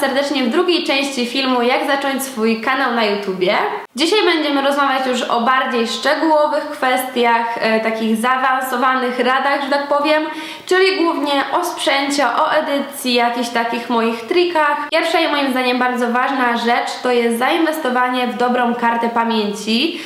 Serdecznie w drugiej części filmu Jak zacząć swój kanał na YouTubie. Dzisiaj będziemy rozmawiać już o bardziej szczegółowych kwestiach, e, takich zaawansowanych radach, że tak powiem, czyli głównie o sprzęcie, o edycji, jakichś takich moich trikach. Pierwsza i moim zdaniem bardzo ważna rzecz to jest zainwestowanie w dobrą kartę pamięci,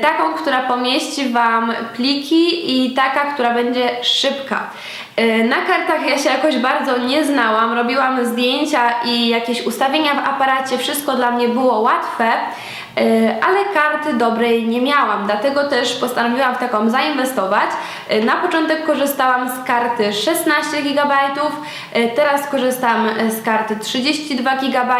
taką, która pomieści Wam pliki i taka, która będzie szybka. E, Na kartach ja się jakoś bardzo nie znałam, robiłam zdjęcia i jakieś ustawienia w aparacie, wszystko dla mnie było łatwe, e, ale karty dobrej nie miałam, dlatego też postanowiłam w taką zainwestować. E, Na początek korzystałam z karty 16 GB, e, teraz korzystam e, z karty 32 GB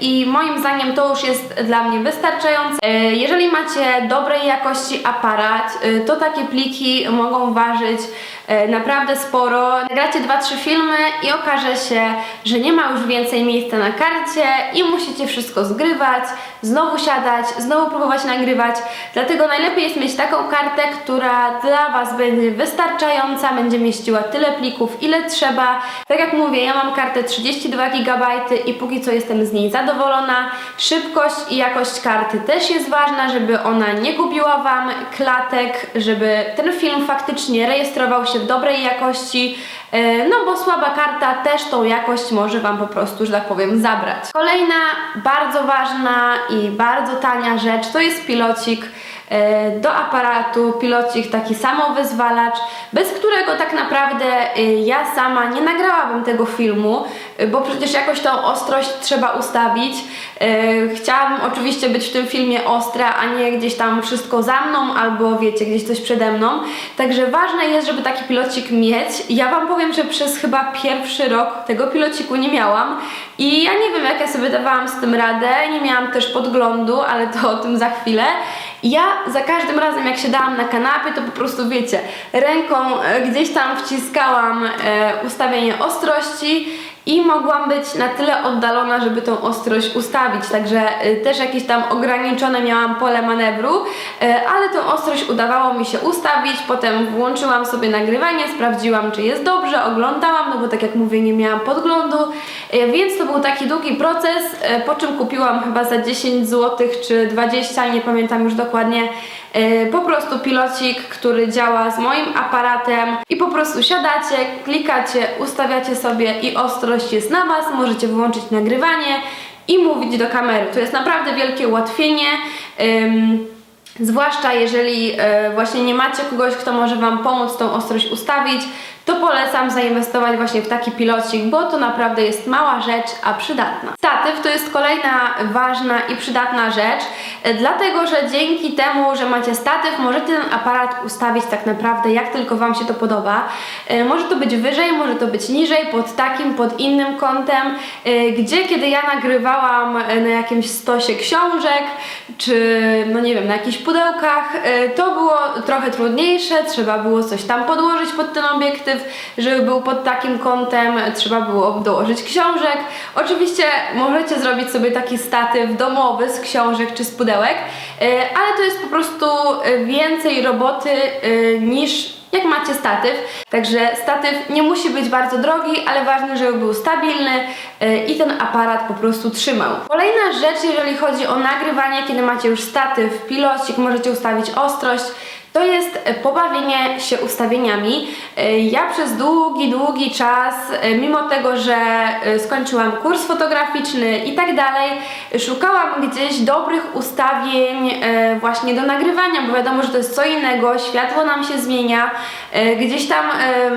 i moim zdaniem to już jest dla mnie wystarczające. E, Jeżeli macie dobrej jakości aparat, e, to takie pliki mogą ważyć e, naprawdę sporo. Nagracie 2-3 filmy i okaże się, że nie ma już więcej miejsca na karcie i musicie wszystko zgrywać, znowu siadać, znowu próbować nagrywać. Dlatego najlepiej jest mieć taką kartę, która dla Was będzie wystarczająca, będzie mieściła tyle plików, ile trzeba. Tak jak mówię, ja mam kartę 32 GB i póki co jestem z niej zadowolona. Szybkość i jakość karty też jest ważna, żeby ona nie gubiła Wam klatek, żeby ten film faktycznie rejestrował się w dobrej jakości, e, no bo słaba karta też tą jakość może Wam po prostu, że tak powiem, zabrać. Kolejna bardzo ważna i bardzo tania rzecz to jest pilocik do aparatu, pilocik taki samowyzwalacz, bez którego tak naprawdę e, ja sama nie nagrałabym tego filmu, e, bo przecież jakoś tą ostrość trzeba ustawić. E, Chciałabym oczywiście być w tym filmie ostra, a nie gdzieś tam wszystko za mną albo wiecie, gdzieś coś przede mną. Także ważne jest, żeby taki pilocik mieć. Ja Wam powiem, że przez chyba pierwszy rok tego pilociku nie miałam i ja nie wiem, jak ja sobie dawałam z tym radę. Nie miałam też podglądu, ale to o tym za chwilę. Ja za każdym razem, jak siadałam na kanapie, to po prostu wiecie, ręką e, gdzieś tam wciskałam e, ustawienie ostrości i mogłam być na tyle oddalona, żeby tą ostrość ustawić. Także e, też jakieś tam ograniczone miałam pole manewru, e, ale tą ostrość udawało mi się ustawić. Potem włączyłam sobie nagrywanie, sprawdziłam, czy jest dobrze, oglądałam, no bo tak jak mówię, nie miałam podglądu, e, więc to był taki długi proces, po czym kupiłam chyba za 10 zł czy 20, nie pamiętam już dokładnie, po prostu pilocik, który działa z moim aparatem i po prostu siadacie, klikacie, ustawiacie sobie i ostrość jest na Was, możecie wyłączyć nagrywanie i mówić do kamery. To jest naprawdę wielkie ułatwienie. Zwłaszcza jeżeli e, właśnie nie macie kogoś, kto może Wam pomóc tą ostrość ustawić, to polecam zainwestować właśnie w taki pilocik, bo to naprawdę jest mała rzecz, a przydatna. Statyw to jest kolejna ważna i przydatna rzecz, dlatego że dzięki temu, że macie statyw, możecie ten aparat ustawić tak naprawdę jak tylko Wam się to podoba. E, Może to być wyżej, może to być niżej, pod takim, pod innym kątem, e, gdzie kiedy ja nagrywałam e, na jakimś stosie książek, czy no nie wiem, na jakichś pudełkach, to było trochę trudniejsze, trzeba było coś tam podłożyć pod ten obiektyw, żeby był pod takim kątem, trzeba było dołożyć książek. Oczywiście możecie zrobić sobie taki statyw domowy z książek czy z pudełek, e, ale to jest po prostu e, więcej roboty e, niż jak macie statyw. Także statyw nie musi być bardzo drogi, ale ważne, żeby był stabilny i ten aparat po prostu trzymał. Kolejna rzecz, jeżeli chodzi o nagrywanie, kiedy macie już statyw, pilocik, możecie ustawić ostrość. To jest e, pobawienie się ustawieniami. E, Ja przez długi, długi czas, e, mimo tego, że skończyłam kurs fotograficzny i tak dalej, szukałam gdzieś dobrych ustawień właśnie do nagrywania, bo wiadomo, że to jest co innego, światło nam się zmienia, gdzieś tam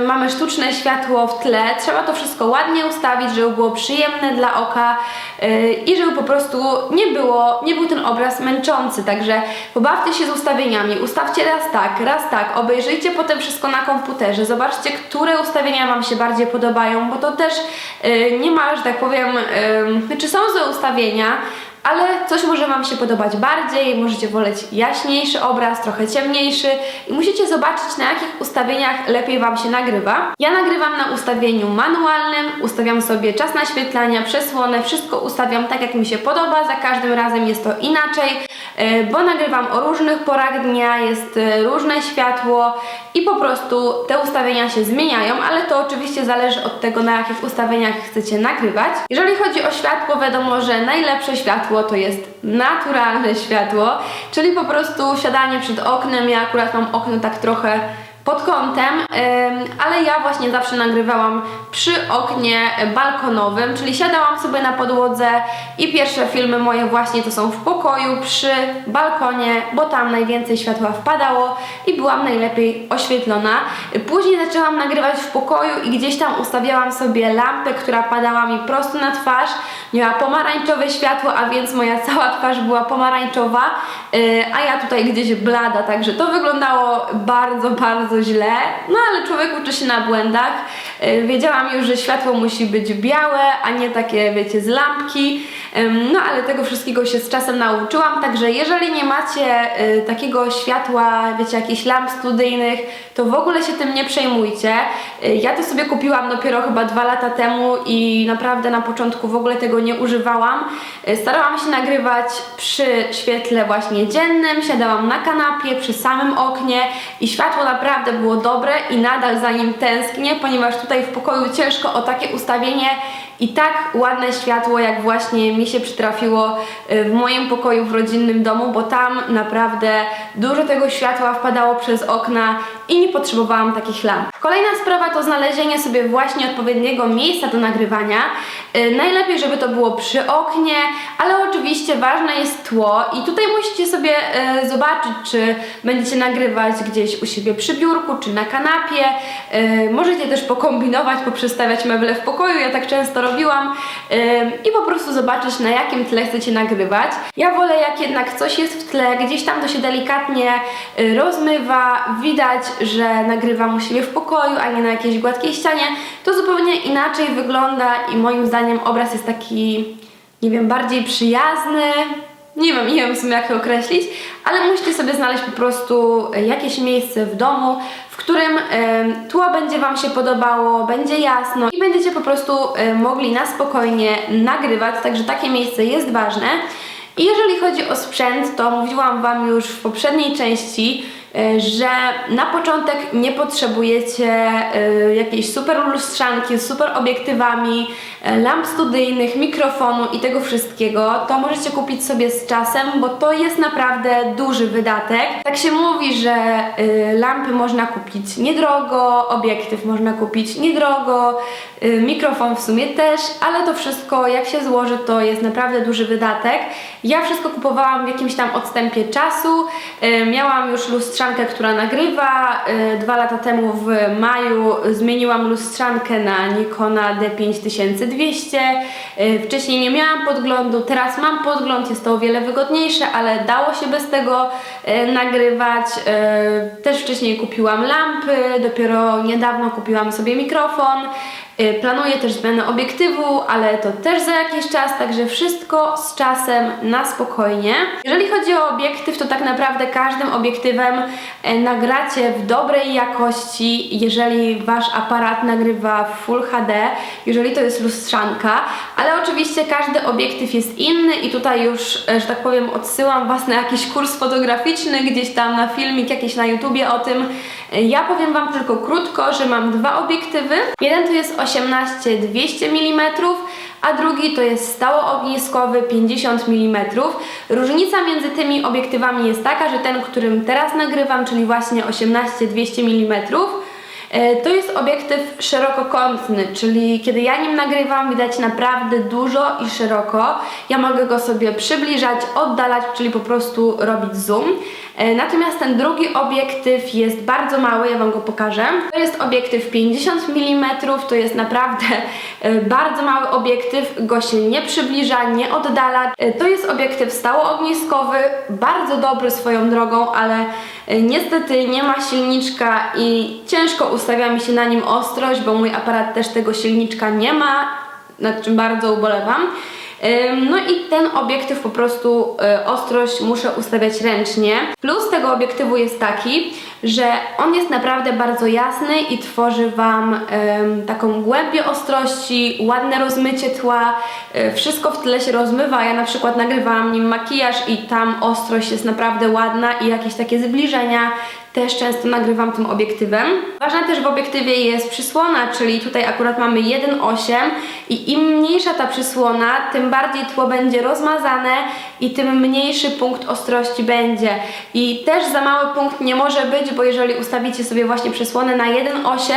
mamy sztuczne światło w tle, trzeba to wszystko ładnie ustawić, żeby było przyjemne dla oka i żeby po prostu nie było, nie był ten obraz męczący, także pobawcie się z ustawieniami, ustawcie raz tak, raz tak, obejrzyjcie potem wszystko na komputerze, zobaczcie, które ustawienia Wam się bardziej podobają, bo to też e, nie ma, że tak powiem, e, znaczy są złe ustawienia, ale coś może Wam się podobać bardziej, możecie woleć jaśniejszy obraz, trochę ciemniejszy i musicie zobaczyć na jakich ustawieniach lepiej Wam się nagrywa. Ja nagrywam na ustawieniu manualnym, ustawiam sobie czas naświetlania, przesłonę, wszystko ustawiam tak jak mi się podoba, za każdym razem jest to inaczej, e, bo nagrywam o różnych porach dnia, jest e, różne światło i po prostu te ustawienia się zmieniają, ale to oczywiście zależy od tego, na jakich ustawieniach chcecie nagrywać. Jeżeli chodzi o światło, wiadomo, że najlepsze światło to jest naturalne światło, czyli po prostu siadanie przed oknem. Ja akurat mam okno tak trochę pod kątem, ale ja właśnie zawsze nagrywałam przy oknie balkonowym, czyli siadałam sobie na podłodze i pierwsze filmy moje właśnie to są w pokoju przy balkonie, bo tam najwięcej światła wpadało i byłam najlepiej oświetlona. Później zaczęłam nagrywać w pokoju i gdzieś tam ustawiałam sobie lampę, która padała mi prosto na twarz. Miała pomarańczowe światło, a więc moja cała twarz była pomarańczowa, yy, a ja tutaj gdzieś blada, także to wyglądało bardzo, bardzo źle. No ale człowiek uczy się na błędach. Yy, wiedziałam już, że światło musi być białe, a nie takie, wiecie, z lampki. No ale tego wszystkiego się z czasem nauczyłam, także jeżeli nie macie y, takiego światła, wiecie, jakichś lamp studyjnych, to w ogóle się tym nie przejmujcie. Y, ja to sobie kupiłam dopiero chyba dwa lata temu i naprawdę na początku w ogóle tego nie używałam. Y, Starałam się nagrywać przy świetle właśnie dziennym, siadałam na kanapie przy samym oknie i światło naprawdę było dobre i nadal za nim tęsknię, ponieważ tutaj w pokoju ciężko o takie ustawienie i tak ładne światło, jak właśnie mi się przytrafiło y, w moim pokoju w rodzinnym domu, bo tam naprawdę dużo tego światła wpadało przez okna i nie potrzebowałam takich lamp. Kolejna sprawa to znalezienie sobie właśnie odpowiedniego miejsca do nagrywania. Y, Najlepiej, żeby to było przy oknie, ale oczywiście ważne jest tło i tutaj musicie sobie y, zobaczyć, czy będziecie nagrywać gdzieś u siebie przy biurku, czy na kanapie. Y, Możecie też pokombinować, poprzestawiać meble w pokoju, ja tak często robiłam i po prostu zobaczyć na jakim tle chcecie nagrywać. Ja wolę jak jednak coś jest w tle, gdzieś tam to się delikatnie rozmywa, widać, że nagrywam u siebie w pokoju, a nie na jakiejś gładkiej ścianie, to zupełnie inaczej wygląda i moim zdaniem obraz jest taki, nie wiem, bardziej przyjazny. Nie wiem, nie wiem w sumie jak to określić, ale musicie sobie znaleźć po prostu e, jakieś miejsce w domu, w którym em, tło będzie Wam się podobało, będzie jasno i będziecie po prostu e, mogli na spokojnie nagrywać, także takie miejsce jest ważne. I jeżeli chodzi o sprzęt, to mówiłam Wam już w poprzedniej części, e, że na początek nie potrzebujecie e, jakiejś super lustrzanki z super obiektywami, e, lamp studyjnych, mikrofonu i tego wszystkiego. To możecie kupić sobie z czasem, bo to jest naprawdę duży wydatek. Tak się mówi, że lampy można kupić niedrogo, obiektyw można kupić niedrogo, mikrofon w sumie też, ale to wszystko jak się złoży, to jest naprawdę duży wydatek. Ja wszystko kupowałam w jakimś tam odstępie czasu. E, Miałam już lustrzankę, która nagrywa. E, Dwa lata temu w maju zmieniłam lustrzankę na Nikona D5200. E, Wcześniej nie miałam podglądu, teraz mam podgląd, jest to o wiele wygodniejsze, ale dało się bez tego nagrywać. Też wcześniej kupiłam lampy, dopiero niedawno kupiłam sobie mikrofon. Y, Planuję też zmianę obiektywu, ale to też za jakiś czas, także wszystko z czasem na spokojnie. Jeżeli chodzi o obiektyw, to tak naprawdę każdym obiektywem e, nagracie w dobrej jakości, jeżeli wasz aparat nagrywa w Full HD, jeżeli to jest lustrzanka, ale oczywiście każdy obiektyw jest inny i tutaj już, e, że tak powiem, odsyłam was na jakiś kurs fotograficzny, gdzieś tam na filmik jakiś na YouTubie o tym. Ja powiem wam tylko krótko, że mam dwa obiektywy. Jeden to jest 18-200 mm, a drugi to jest stałoogniskowy 50 mm. Różnica między tymi obiektywami jest taka, że ten, którym teraz nagrywam, czyli właśnie 18-200 mm, E, To jest obiektyw szerokokątny, czyli kiedy ja nim nagrywam, widać naprawdę dużo i szeroko. Ja mogę go sobie przybliżać, oddalać, czyli po prostu robić zoom. E, Natomiast ten drugi obiektyw jest bardzo mały, ja Wam go pokażę. To jest obiektyw 50 mm, to jest naprawdę e, bardzo mały obiektyw, go się nie przybliża, nie oddala. E, To jest obiektyw stałoogniskowy, bardzo dobry swoją drogą, ale niestety nie ma silniczka i ciężko ustawia mi się na nim ostrość, bo mój aparat też tego silniczka nie ma, nad czym bardzo ubolewam. No i ten obiektyw po prostu y, ostrość muszę ustawiać ręcznie. Plus tego obiektywu jest taki, że on jest naprawdę bardzo jasny i tworzy Wam taką głębię ostrości, ładne rozmycie tła, y, wszystko w tle się rozmywa. Ja na przykład nagrywałam nim makijaż i tam ostrość jest naprawdę ładna i jakieś takie zbliżenia też często nagrywam tym obiektywem. Ważna też w obiektywie jest przysłona, czyli tutaj akurat mamy 1,8 i im mniejsza ta przysłona, tym bardziej tło będzie rozmazane i tym mniejszy punkt ostrości będzie. I też za mały punkt nie może być, bo jeżeli ustawicie sobie właśnie przysłonę na 1,8,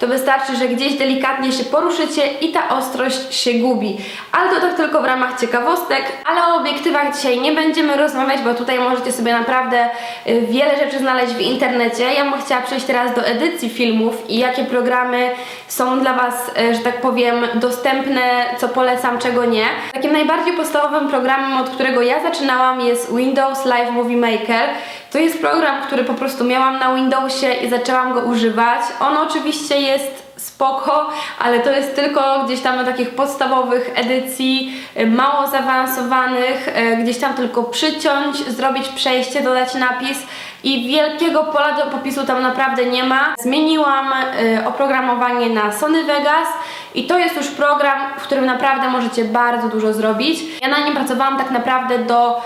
to wystarczy, że gdzieś delikatnie się poruszycie i ta ostrość się gubi. Ale to tak tylko w ramach ciekawostek, ale o obiektywach dzisiaj nie będziemy rozmawiać, bo tutaj możecie sobie naprawdę y, wiele rzeczy znaleźć w internecie. Ja bym chciała przejść teraz do edycji filmów i jakie programy są dla Was, y, że tak powiem, dostępne, co polecam, czego nie. Takim najbardziej podstawowym programem, od którego ja zaczynałam jest Windows Live Movie Maker. To jest program, który po prostu miałam na Windowsie i zaczęłam go używać. On oczywiście jest spoko, ale to jest tylko gdzieś tam na takich podstawowych edycji, y, mało zaawansowanych, y, gdzieś tam tylko przyciąć, zrobić przejście, dodać napis i wielkiego pola do popisu tam naprawdę nie ma. Zmieniłam y, oprogramowanie na Sony Vegas i to jest już program, w którym naprawdę możecie bardzo dużo zrobić. Ja na nim pracowałam tak naprawdę do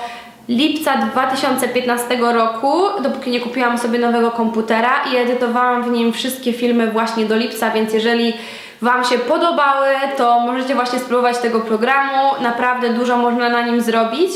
lipca 2015 roku, dopóki nie kupiłam sobie nowego komputera i edytowałam w nim wszystkie filmy właśnie do lipca, więc jeżeli Wam się podobały, to możecie właśnie spróbować tego programu. Naprawdę dużo można na nim zrobić.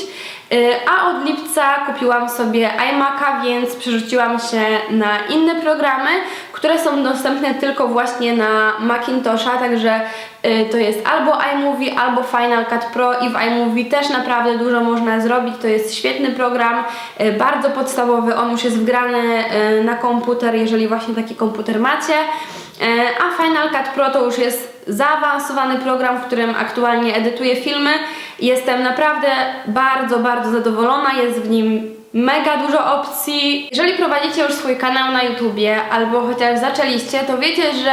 Yy, A od lipca kupiłam sobie iMac'a, więc przerzuciłam się na inne programy, które są dostępne tylko właśnie na Macintosha, także yy, to jest albo iMovie, albo Final Cut Pro i w iMovie też naprawdę dużo można zrobić. To jest świetny program, yy, bardzo podstawowy, on już jest wgrany na komputer, jeżeli właśnie taki komputer macie. E, A Final Cut Pro to już jest zaawansowany program, w którym aktualnie edytuję filmy. Jestem naprawdę bardzo, bardzo zadowolona. Jest w nim mega dużo opcji. Jeżeli prowadzicie już swój kanał na YouTubie albo chociaż zaczęliście, to wiecie, że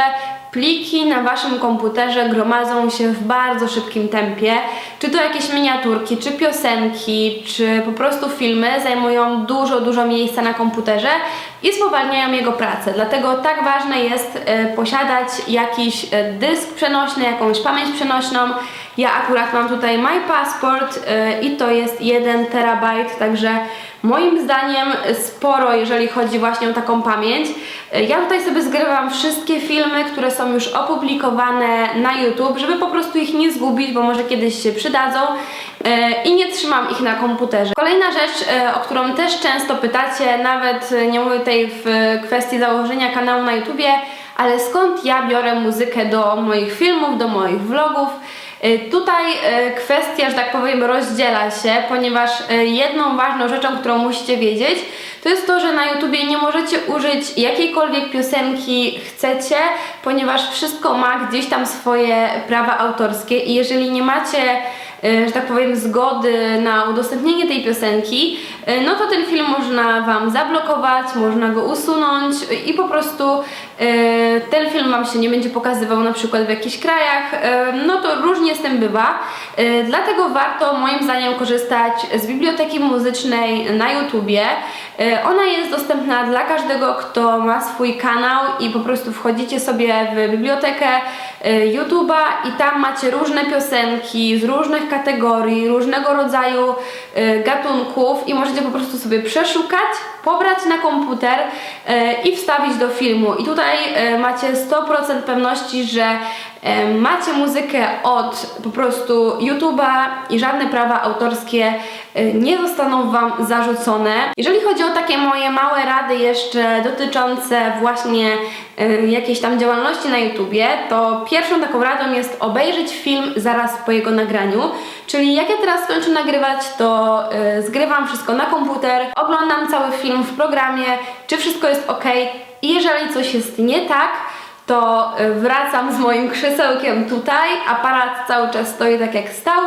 pliki na waszym komputerze gromadzą się w bardzo szybkim tempie. Czy to jakieś miniaturki, czy piosenki, czy po prostu filmy zajmują dużo, dużo miejsca na komputerze i spowalniają jego pracę. Dlatego tak ważne jest e, posiadać jakiś e, dysk przenośny, jakąś pamięć przenośną. Ja akurat mam tutaj My Passport e, i to jest 1 terabajt, także moim zdaniem sporo, jeżeli chodzi właśnie o taką pamięć. Ja tutaj sobie zgrywam wszystkie filmy, które są już opublikowane na YouTube, żeby po prostu ich nie zgubić, bo może kiedyś się przydadzą e, i nie trzymam ich na komputerze. Kolejna rzecz, e, o którą też często pytacie, nawet nie mówię tutaj w kwestii założenia kanału na YouTubie, ale skąd ja biorę muzykę do moich filmów, do moich vlogów? Y, Tutaj y, kwestia, że tak powiem, rozdziela się, ponieważ y, jedną ważną rzeczą, którą musicie wiedzieć, to jest to, że na YouTubie nie możecie użyć jakiejkolwiek piosenki chcecie, ponieważ wszystko ma gdzieś tam swoje prawa autorskie i jeżeli nie macie y, że tak powiem, zgody na udostępnienie tej piosenki, y, no to ten film można Wam zablokować, można go usunąć i po prostu y, ten film Wam się nie będzie pokazywał na przykład w jakichś krajach, no to różnie z tym bywa. Dlatego warto moim zdaniem korzystać z biblioteki muzycznej na YouTubie. Ona jest dostępna dla każdego, kto ma swój kanał i po prostu wchodzicie sobie w bibliotekę y, YouTube'a i tam macie różne piosenki z różnych kategorii, różnego rodzaju y, gatunków i możecie po prostu sobie przeszukać, pobrać na komputer y, i wstawić do filmu. I tutaj macie 100% pewności, że macie muzykę od po prostu YouTube'a i żadne prawa autorskie y, nie zostaną Wam zarzucone. Jeżeli chodzi o takie moje małe rady jeszcze dotyczące właśnie y, jakiejś tam działalności na YouTubie, to pierwszą taką radą jest obejrzeć film zaraz po jego nagraniu. Czyli jak ja teraz skończę nagrywać, to zgrywam wszystko na komputer, oglądam cały film w programie, czy wszystko jest ok. I jeżeli coś jest nie tak, to y, wracam z moim krzesełkiem tutaj, aparat cały czas stoi tak jak stał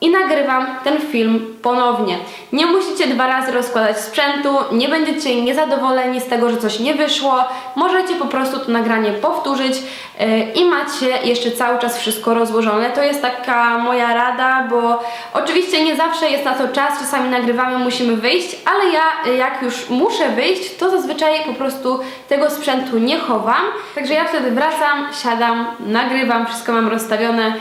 i nagrywam ten film ponownie. Nie musicie dwa razy rozkładać sprzętu, nie będziecie niezadowoleni z tego, że coś nie wyszło. Możecie po prostu to nagranie powtórzyć yy, i macie jeszcze cały czas wszystko rozłożone. To jest taka moja rada, bo oczywiście nie zawsze jest na to czas, czasami nagrywamy, musimy wyjść, ale ja y, jak już muszę wyjść, to zazwyczaj po prostu tego sprzętu nie chowam. Także ja wtedy wracam, siadam, nagrywam, wszystko mam rozstawione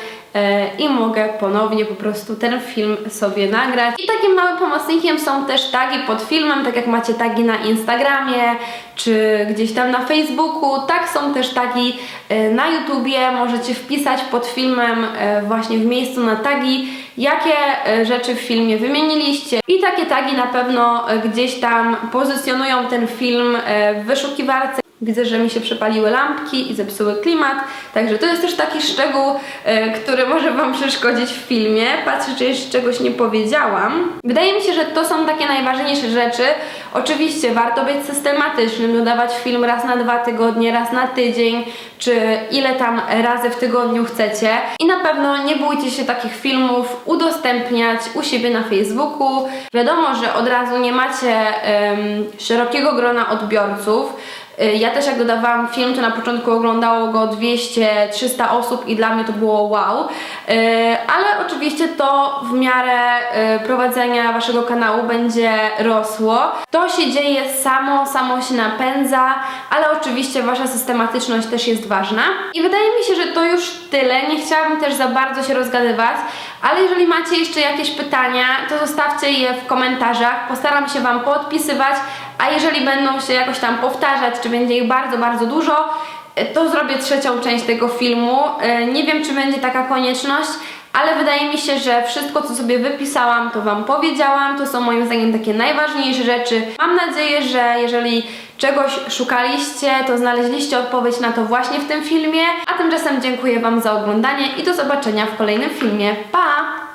i mogę ponownie po prostu ten film sobie nagrać. I takim małym pomocnikiem są też tagi pod filmem, tak jak macie tagi na Instagramie czy gdzieś tam na Facebooku, tak są też tagi e, na YouTubie. Możecie wpisać pod filmem e, właśnie w miejscu na tagi, jakie e, rzeczy w filmie wymieniliście. I takie tagi na pewno e, gdzieś tam pozycjonują ten film e, w wyszukiwarce. Widzę, że mi się przepaliły lampki i zepsuły klimat, także to jest też taki szczegół, e, który może Wam przeszkodzić w filmie. Patrzę, czy jeszcze czegoś nie powiedziałam. Wydaje mi się, że to są takie najważniejsze rzeczy. Oczywiście warto być systematycznym, dodawać film raz na dwa tygodnie, raz na tydzień, czy ile tam razy w tygodniu chcecie. I na pewno nie bójcie się takich filmów udostępniać u siebie na Facebooku. Wiadomo, że od razu nie macie szerokiego grona odbiorców. Y, Ja też jak dodawałam film, to na początku oglądało go 200-300 osób i dla mnie to było wow. Y, Ale oczywiście to w miarę y, prowadzenia waszego kanału będzie rosło. To się dzieje samo, samo się napędza, ale oczywiście wasza systematyczność też jest ważna. I wydaje mi się, że to już tyle. Nie chciałabym też za bardzo się rozgadywać, ale jeżeli macie jeszcze jakieś pytania, to zostawcie je w komentarzach. Postaram się wam podpisywać, a jeżeli będą się jakoś tam powtarzać, czy będzie ich bardzo, bardzo dużo, e, to zrobię trzecią część tego filmu. E, Nie wiem, czy będzie taka konieczność, ale wydaje mi się, że wszystko, co sobie wypisałam, to Wam powiedziałam. To są moim zdaniem takie najważniejsze rzeczy. Mam nadzieję, że jeżeli czegoś szukaliście, to znaleźliście odpowiedź na to właśnie w tym filmie. A tymczasem dziękuję Wam za oglądanie i do zobaczenia w kolejnym filmie. Pa!